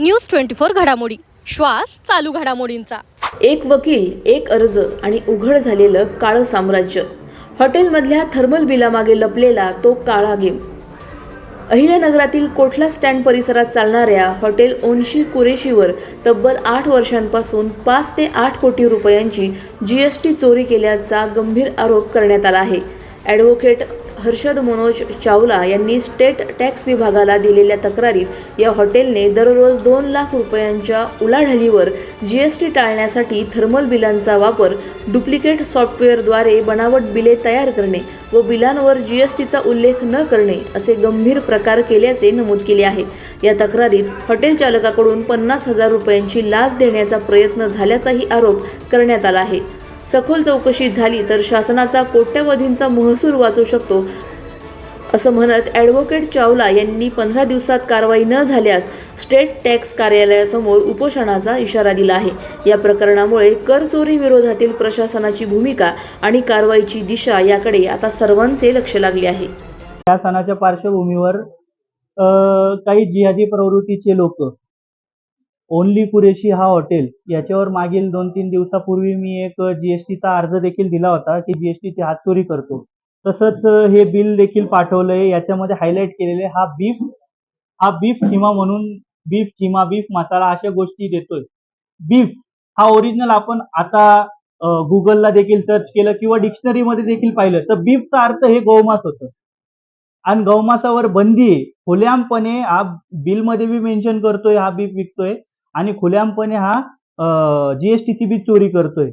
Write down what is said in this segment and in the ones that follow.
News twenty four घडामोडी. श्वास चालू घडामोडींचा. एक वकील एक अर्ज आणि उघड झालेलं काळं साम्राज्य. हॉटेलमधल्या थर्मल बिलामागे लपलेला तो काळा गेम. अहिल्यानगरातील कोठला स्टँड परिसरात चालणाऱ्या हॉटेल ओनशी कुरेशीवर तब्बल आठ वर्षांपासून पाच ते आठ कोटी रुपयांची जी एस टी चोरी केल्याचा गंभीर आरोप करण्यात आला आहे. ॲडव्होकेट हर्षद मनोज चावला यांनी स्टेट टॅक्स विभागाला दिलेल्या तक्रारीत या हॉटेलने दररोज दोन लाख रुपयांच्या उलाढालीवर जी एस टी टाळण्यासाठी थर्मल बिलांचा वापर डुप्लिकेट सॉफ्टवेअरद्वारे बनावट बिले तयार करणे व बिलांवर जी एस टीचा उल्लेख न करणे असे गंभीर प्रकार केल्याचे नमूद केले आहे. या तक्रारीत हॉटेल चालकाकडून पन्नास हजार रुपयांची लाच देण्याचा प्रयत्न झाल्याचाही आरोप करण्यात आला आहे. सखोल चौकशी झाली तर शासनाचा कोट्यवधींचा महसूल वाचू शकतो. असं म्हणत ॲडव्होकेट चावला यांनी पंधरा दिवसात कारवाई न झाल्यास स्टेट टॅक्स कार्यालयासमोर उपोषणाचा इशारा दिला आहे. या प्रकरणामुळे कर चोरी विरोधातील प्रशासनाची भूमिका आणि कारवाईची दिशा याकडे आता सर्वांचे लक्ष लागले आहे. या सणाच्या पार्श्वभूमीवर काही जिहादी प्रवृत्तीचे लोक ओनली कुरेशी हा हॉटेल. याच्यावर मागील दोन तीन दिवसापूर्वी मी एक जीएसटीचा अर्ज देखील दिला होता की जीएसटीची हातचोरी करतो. तसंच हे बिल देखील पाठवलंय. याच्यामध्ये हायलाईट केलेले हा बीफ हा बीफ किमा म्हणून बीफ किमा बीफ मसाला अशा गोष्टी देतोय. बीफ हा ओरिजिनल आपण आता गुगलला देखील सर्च केलं किंवा डिक्शनरीमध्ये देखील पाहिलं. तर बीफचा अर्थ हे गोमास होतं. आणि गौमासावर बंदी आहे. खुल्यामपणे हा बिलमध्ये बी मेन्शन करतोय हा बीफ विकतोय. आणि खुल्यामपणे हा जीएसटीची बी चोरी करतोय.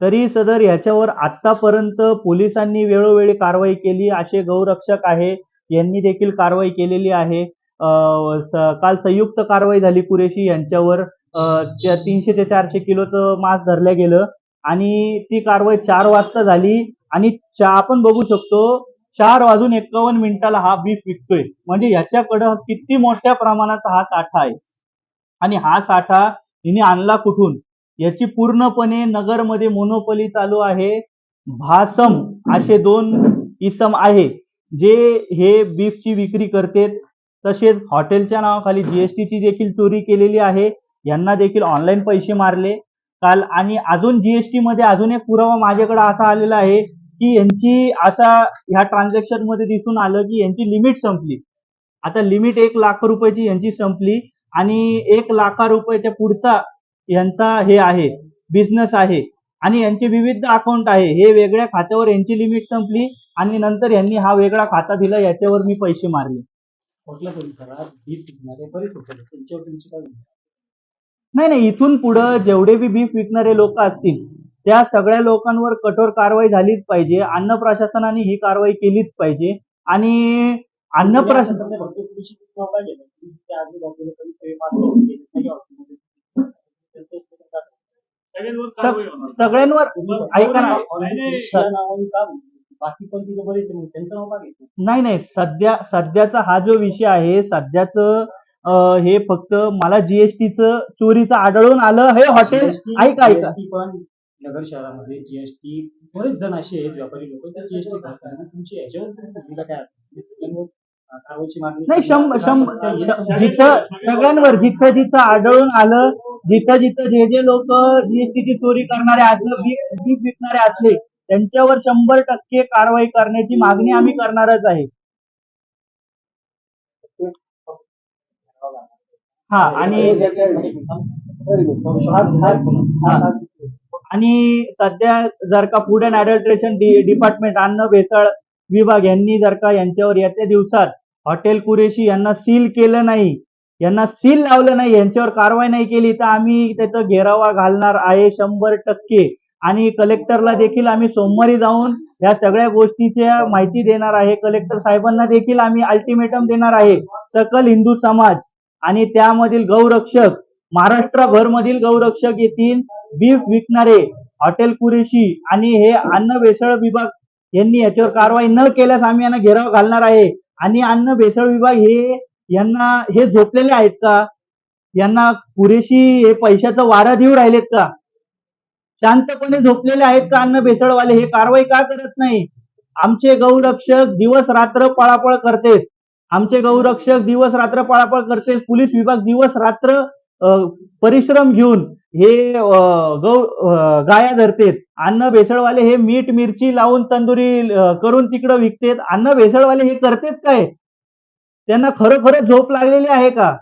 तरी सदर ह्याच्यावर आतापर्यंत पोलिसांनी वेळोवेळी कारवाई केली. असे गौरक्षक आहे. यांनी देखील कारवाई केलेली आहे. काल संयुक्त कारवाई झाली कुरेशी यांच्यावर. तीनशे ते चारशे किलोचं मांस धरलं गेलं. आणि ती कारवाई चार वाजता झाली. आणि आपण बघू शकतो चार वाजून एकावन्न मिनिटाला हा बीफ विकतोय. म्हणजे याच्याकडं किती मोठ्या प्रमाणात हा साठा आहे. आणि हा साठा हिने आणला कुठून? याची पूर्णपणे नगरमध्ये मोनोपली चालू आहे. भासम असे दोन इसम आहे जे हे बीफची विक्री करते तसेच हॉटेलच्या नावाखाली जीएसटीची देखील चोरी केलेली आहे. यांना देखील ऑनलाईन पैसे मारले. काल आणि अजून जीएसटी मध्ये अजून एक पुरावा माझ्याकडे असा आलेला आहे की यांची असा ह्या ट्रान्झॅक्शनमध्ये दिसून आलं की यांची लिमिट संपली. आता लिमिट एक लाख रुपयाची यांची संपली. आणि एक लाखा रुपयाच्या पुढचा यांचा हे आहे बिझनेस आहे. आणि यांचे विविध अकाउंट आहे. हे वेगळ्या खात्यावर यांची लिमिट संपली आणि नंतर यांनी हा वेगळा खाता दिला याच्यावर मी पैसे मारले? नाही नाही इथून पुढं जेवढे बी बीफ विकणारे लोक असतील त्या सगळ्या लोकांवर कठोर कारवाई झालीच पाहिजे. अन्न प्रशासनाने ही कारवाई केलीच पाहिजे. आणि अन्न प्रशासन सगळ्यांवर ऐका ना? बाकी पण तिथे बरेच नाही नाही. सध्या सध्याचा हा जो विषय आहे सध्याचं हे फक्त मला जीएसटीचं चोरीचं आढळून आलं हे हॉटेल. ऐका ऐका. पण नगर शहरामध्ये जीएसटी बरेच जण असे आहेत व्यापारी लोक. त्या जीएसटी करतात तुमची याच्यावर काय नाही शंभर शंभर जिथं सगळ्यांवर जिथं जिथं आढळून आलं जिथं जिथं जे जे लोक जीएसटीची चोरी करणारे असले बीफ विकणारे असले त्यांच्यावर शंभर टक्के कारवाई करण्याची मागणी आम्ही करणारच आहे हा आणि. आणि सध्या जर का फूड अँड ऍडल्ट्रेशन डिपार्टमेंट अन्न भेसळ विभाग यांनी जर का यांच्यावर येत्या दिवसात हॉटेल कुरेशी यांना सील केलं नाही यांना सील लावलं नाही यांच्यावर कारवाई नाही केली तर आम्ही त्याचा घेरावा घालणार आहे शंभर टक्के. आणि कलेक्टरला देखील आम्ही सोमवारी जाऊन या सगळ्या गोष्टीच्या माहिती देणार आहे. कलेक्टर साहेबांना देखील आम्ही अल्टिमेटम देणार आहे. सकल हिंदू समाज आणि त्यामधील गौरक्षक महाराष्ट्रभर मधील गौरक्षक येतील बीफ विकणारे हॉटेल कुरेशी आणि हे अन्न वेसळ विभाग यांनी याच्यावर कारवाई न केल्यास आम्ही यांना घेराव घालणार आहे. आणि अन्न भेसळ विभाग हे यांना हे झोपलेले आहेत का? यांना पुरेशी हे पैशाचं वारा देऊ राहिलेत का? शांतपणे झोपलेले आहेत का अन्न भेसळवाले? हे कारवाई का करत नाही? आमचे गौरक्षक दिवस रात्र पळापळ करतेत आमचे गौरक्षक दिवस रात्र पळापळ करते. पोलीस विभाग दिवस रात्र परिश्रम घेऊन हे गौ गाया धरतेत. अन्न भेसळवाले हे मीठ मिरची लावून तंदुरी करून तिकडं विकतेत. अन्न भेसळवाले हे करतेत काय? त्यांना खरोखर झोप लागलेली आहे का?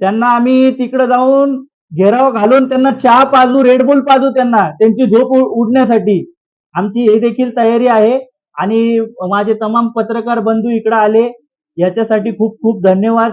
त्यांना आम्ही तिकडं जाऊन घेराव घालून त्यांना चहा पाजू रेडबुल पाजू त्यांना त्यांची झोप उडण्यासाठी. आमची हे देखील तयारी आहे. आणि माझे तमाम पत्रकार बंधू इकडे आले. याच्यासाठी खूप खूप धन्यवाद.